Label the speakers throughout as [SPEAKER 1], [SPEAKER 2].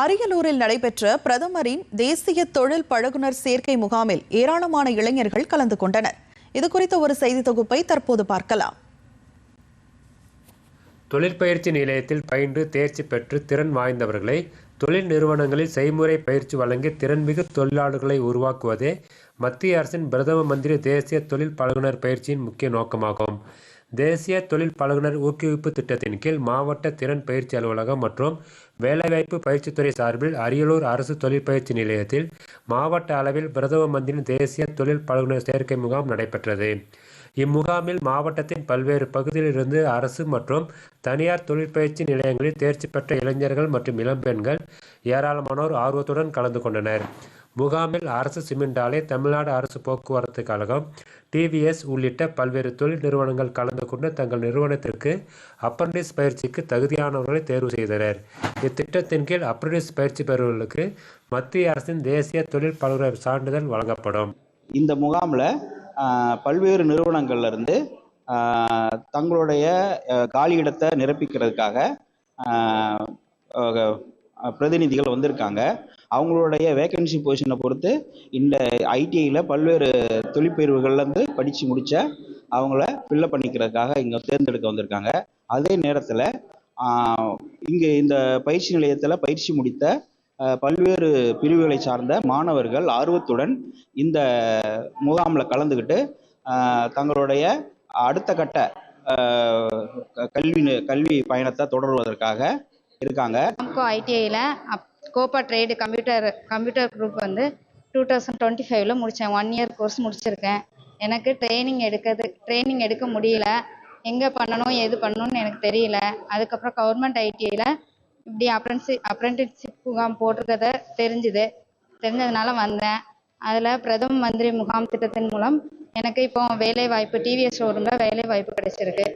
[SPEAKER 1] அரியலூரில் நடைபெற்ற பிரதமரின் தேசிய தொழில் பழகுனர் சேர்க்கை முகாமில் ஏராளமான இளைஞர்கள் கலந்து கொண்டனர். இது குறித்த ஒரு செய்தி தொகுப்பை தற்போது பார்க்கலாம்.
[SPEAKER 2] தொழிற்பயிற்சி நிலையத்தில் பயின்று தேர்ச்சி பெற்று திறன் வாய்ந்தவர்களை தொழில் நிறுவனங்களில் செய்முறை பயிற்சி வழங்கி திறன்மிகு தொழிலாளர்களை உருவாக்குவதே மத்திய அரசின் பிரதம மந்திரி தேசிய தொழில் பழகுனர் பயிற்சியின் முக்கிய நோக்கமாகும். தேசிய தொழில் பழகுனர் ஊக்குவிப்பு திட்டத்தின் கீழ் மாவட்ட திறன் பயிற்சி அலுவலகம் மற்றும் வேலைவாய்ப்பு பயிற்சித்துறை சார்பில் அரியலூர் அரசு தொழிற்பயிற்சி நிலையத்தில் மாவட்ட அளவில் பிரதம மந்திரியின் தேசிய தொழில் பழகுனர் சேர்க்கை முகாம் நடைபெற்றது. இம்முகாமில் மாவட்டத்தின் பல்வேறு பகுதியிலிருந்து அரசு மற்றும் தனியார் தொழிற்பயிற்சி நிலையங்களில் தேர்ச்சி பெற்ற இளைஞர்கள் மற்றும் இளம்பெண்கள் ஏராளமானோர் ஆர்வத்துடன் கலந்து கொண்டனர். முகாமில் அரசு சிமெண்ட் ஆலை தமிழ்நாடு அரசு போக்குவரத்து கழகம் டிவிஎஸ் உள்ளிட்ட பல்வேறு தொழில் நிறுவனங்கள் கலந்து கொண்டு தங்கள் நிறுவனத்திற்கு அப்ரண்டிஸ் பயிற்சிக்கு தகுதியானவர்களை தேர்வு செய்தனர். இத்திட்டத்தின் கீழ் அப்ரண்டிஸ் பயிற்சி பெறுவர்களுக்கு மத்திய அரசின் தேசிய தொழில் பல்வேறு சான்றிதழ் வழங்கப்படும்.
[SPEAKER 3] இந்த முகாமில் பல்வேறு நிறுவனங்கள்லேருந்து தங்களுடைய காலியிடத்தை காலி இடத்தை நிரப்பிக்கிறதுக்காக பிரதிநிதிகள் வந்திருக்காங்க. அவங்களுடைய வேகன்சி பொசிஷனை பொறுத்து இந்த ஐடிஐயில் பல்வேறு தொழிற்பயிர்வுகள்லேருந்து படித்து முடித்த அவங்கள ஃபில்லப் பண்ணிக்கிறதுக்காக இங்கே தேர்ந்தெடுக்க வந்திருக்காங்க. அதே நேரத்தில் இங்கே இந்த பயிற்சி நிலையத்தில் பயிற்சி முடித்த பல்வேறு பிரிவுகளை சார்ந்த மாணவர்கள் ஆர்வத்துடன் இந்த முகாமில் கலந்துக்கிட்டு தங்களுடைய அடுத்த கட்ட கல்வி கல்வி பயணத்தை தொடர்வதற்காக இருக்காங்க.
[SPEAKER 4] நாம்கோ ஐடிஐயில் COPA trade computer computer group வந்து டூ தௌசண்ட் டுவெண்ட்டி ஃபைவ்ல முடித்தேன் ஒன் இயர் கோர்ஸ் முடிச்சிருக்கேன். எனக்கு ட்ரைனிங் எடுக்கிறது ட்ரைனிங் எடுக்க முடியல. எங்கே பண்ணணும் எது பண்ணணும்னு எனக்கு தெரியல. அதுக்கப்புறம் கவர்மெண்ட் ஐடிஐயில் இப்படி அப்ரன்சி அப்ரெண்டிஸ்ஷிப் முகாம் போட்டிருக்கத தெரிஞ்சுது. தெரிஞ்சதுனால வந்தேன். அதில் பிரதம மந்திரி முகாம் திட்டத்தின் மூலம் எனக்கு இப்போ வேலை வாய்ப்பு டிவிஎஸ் ஷோரூமில் வேலை வாய்ப்பு கிடைச்சிருக்கு.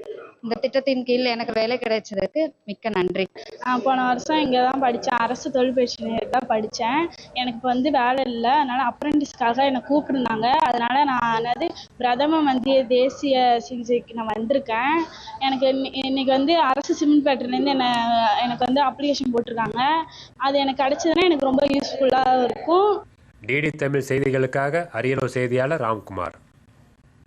[SPEAKER 4] இந்த திட்டத்தின் கீழ் எனக்கு வேலை கிடைச்சதுக்கு மிக்க நன்றி.
[SPEAKER 5] நான் போன வருஷம் இங்கே தான் படித்தேன் அரசு தொழிற்பயிற்சி நிலையத்தில் தான் படித்தேன் எனக்கு இப்போ வந்து வேலை இல்லை. அதனால் அப்ரெண்டிஸ்க்காக என்னை கூப்பிட்டுருந்தாங்க. அதனால் நான் என்னது பிரதம மந்திய தேசிய சிகிச்சைக்கு நான் வந்திருக்கேன். எனக்கு இன்னி- இன்னைக்கு வந்து அரசு சிமெண்ட் ஃபேக்ட்ரிலேருந்து என்னை எனக்கு வந்து அப்ளிகேஷன் போட்டிருக்காங்க. அது எனக்கு கிடச்சதுன்னா எனக்கு ரொம்ப யூஸ்ஃபுல்லாக இருக்கும்.
[SPEAKER 2] டிடி தமிழ் செய்திகளுக்காக அரியலூர் செய்தியாளர் ராம்குமார்.